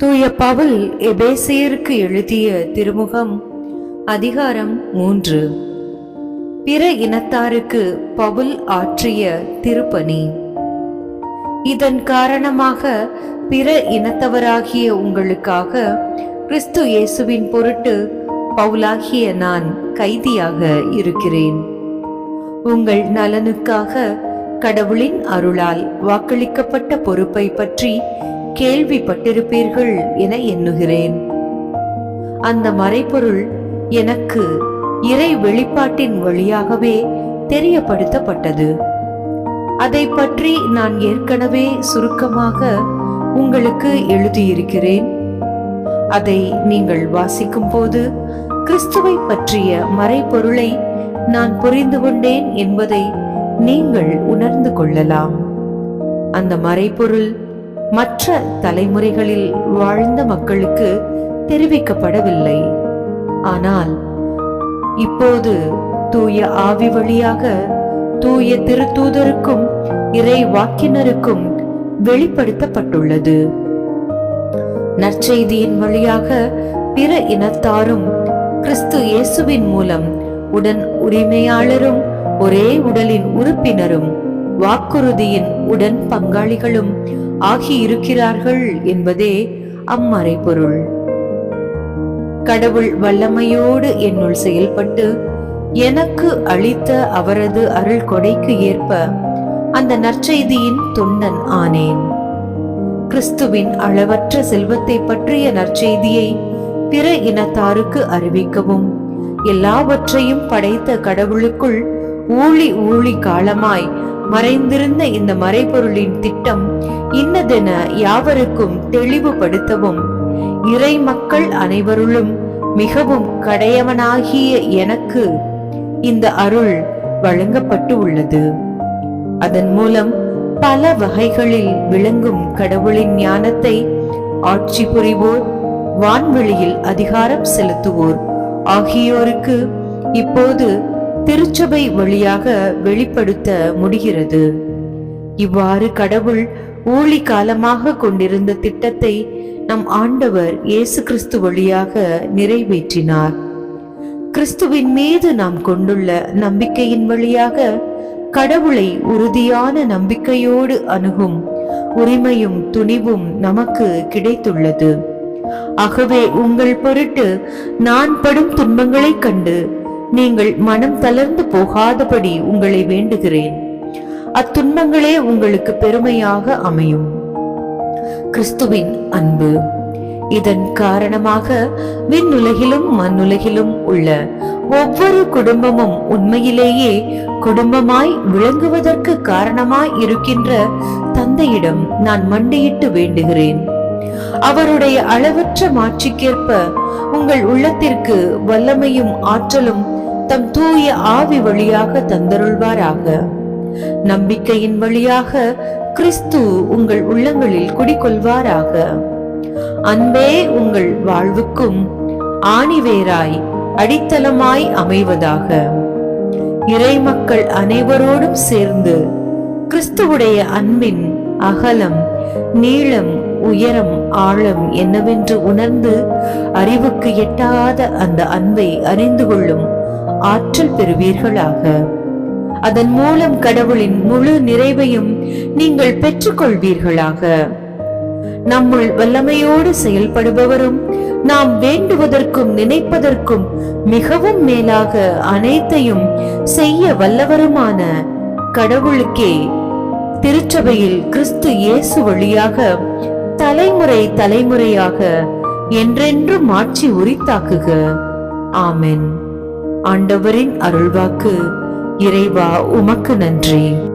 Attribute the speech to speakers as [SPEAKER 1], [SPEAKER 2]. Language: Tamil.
[SPEAKER 1] தூய பவுல் எபேசியருக்கு எழுதிய திருமுகம் அதிகாரம் மூன்று. பிற இனத்தாருக்கு பவுல் ஆற்றிய திருப்பணி. இதன் காரணமாக பிற இனத்தவராகிய உங்களுக்காக கிறிஸ்து இயேசுவின் பொருட்டு பவுலாகிய நான் கைதியாக இருக்கிறேன். உங்கள் நலனுக்காக கடவுளின் அருளால் வாக்களிக்கப்பட்ட பொறுப்பை பற்றி கேள்விப்பட்டிருப்பீர்கள் என எண்ணுகிறேன். அந்த மறைபொருள் எனக்கு இறை வெளிப்பாட்டின் வழியாகவே தெரியப்படுத்தப்பட்டது. அதை பற்றி நான் ஏற்கனவே சுருக்கமாக உங்களுக்கு எழுதியிருக்கிறேன். அதை நீங்கள் வாசிக்கும் போது கிறிஸ்துவை பற்றிய மறைபொருளை நான் புரிந்து கொண்டேன் என்பதை நீங்கள் உணர்ந்து கொள்ளலாம். அந்த மறைபொருள் மற்ற தலைமுறைகளில் வாழ்ந்த மக்களுக்கு தெரிவிக்கப்படவில்லை. ஆனால் இப்போது தூய ஆவி வழியாக தூய திருத்தூதருக்கும் இறை வாக்கினருக்கும் வெளிப்படுத்தப்பட்டுள்ளது. நற்செய்தியின் வழியாக பிற இனத்தாரும் கிறிஸ்து இயேசுவின் மூலம் உடன் உரிமையாளரும் ஒரே உடலின் உறுப்பினரும் வாக்குறுதியின் உடன் பங்காளிகளும் ஆகியிருக்கிறார்கள் என்பதே அம்மறை பொருள் கடவுள் வல்லமையோடு என்னுள் செயல்பட்டு எனக்கு அளித்த அவரது அருள் கொடைக்கு ஏற்ப அந்த நற்செய்தியின் தொண்டன் ஆனேன். கிறிஸ்துவின் அளவற்ற செல்வத்தை பற்றிய நற்செய்தியை பிற இனத்தாருக்கு அறிவிக்கவும் எல்லாவற்றையும் படைத்த கடவுளுக்குள் ஊழி ஊழி காலமாய் மறைந்திருந்த இந்த மறைபொருளின் திட்டம் இன்னதென யாவருக்கும் தெளிவுபடுத்தவும் இறை மக்கள் அனைவருளும் மிகவும் கடையவனாகிய எனக்கு இந்த அருள் வழங்கப்பட்டு உள்ளது அதன் மூலம் பல வகைகளில் விளங்கும் கடவுளின் ஞானத்தை ஆட்சி புரிவோர் வான்வெளியில் அதிகாரம் செலுத்துவோர் ஆகியோருக்கு இப்போது திருச்சபை வழியாக வெளிப்படுத்த முடிகிறது. இவ்வாறு கடவுள் ஊழி காலமாக கொண்டிருந்த திட்டத்தை நம் ஆண்டவர் இயேசு கிறிஸ்து வழியாக நிறைவேற்றினார். கிறிஸ்துவின் மீது நாம் கொண்டுள்ள நம்பிக்கையின் வழியாக கடவுளை உறுதியான நம்பிக்கையோடு அணுகும் உரிமையும் துணிவும் நமக்கு கிடைத்துள்ளது. ஆகவே உங்கள் பொருட்டு நான் படும் துன்பங்களைக் கண்டு நீங்கள் மனம் தளர்ந்து போகாதபடி உங்களை வேண்டுகிறேன். அத்துன்பங்களே உங்களுக்கு பெருமையாக அமையும். கிறிஸ்துவின் அன்பு இதன் காரணமாக விண்ணுலகிலும் மண்ணுலகிலும் உள்ள ஒவ்வொரு குடும்பமும் உண்மையிலேயே குடும்பமாய் விளங்குவதற்கு காரணமாய் இருக்கின்ற தந்தையிடம் நான் மண்டியிட்டு வேண்டுகிறேன். அவருடைய அளவற்ற மாட்சிக்கேற்ப உங்கள் உள்ளத்திற்கு வல்லமையும் ஆற்றலும் தம் தூய ஆவி வழியாக தந்தருள்வாராக. நம்பிக்கையின் வழியாக கிறிஸ்து உங்கள் உள்ளங்களில் குடிக்கொள்வாராக அன்பே உங்கள் வாழ்வுக்கும் ஆணிவேராய் அடித்தளமாய் அமைவதாக. இறை மக்கள் அனைவரோடும் சேர்ந்து கிறிஸ்துவுடைய அன்பின் அகலம் நீளம் உயரம் ஆழம் என்னவென்று உணர்ந்து அறிவுக்கு எட்டாத அந்த அன்பை அறிந்து கொள்ளும் ஆற்றல் பெறுவீர்களாக. அதன் மூலம் கடவுளின் முழு நிறைவையும் நீங்கள் பெற்றுக்கொள்வீர்களாக. நம்முள் வல்லமையோடு செயல்படுபவரும் நாம் வேண்டுவதற்கும் நினைப்பதற்கும் மிகவும் மேலாக அனைத்தையும் செய்ய வல்லவருமான கடவுளுக்கே. திருச்சபையில் கிறிஸ்து இயேசு வழியாக தலைமுறை தலைமுறையாக என்றென்றும் ஆட்சி உரித்தாக்குக. ஆமென். ஆண்டவரின் அருள்வாக்கு இறைவா உமக்கு நன்றி.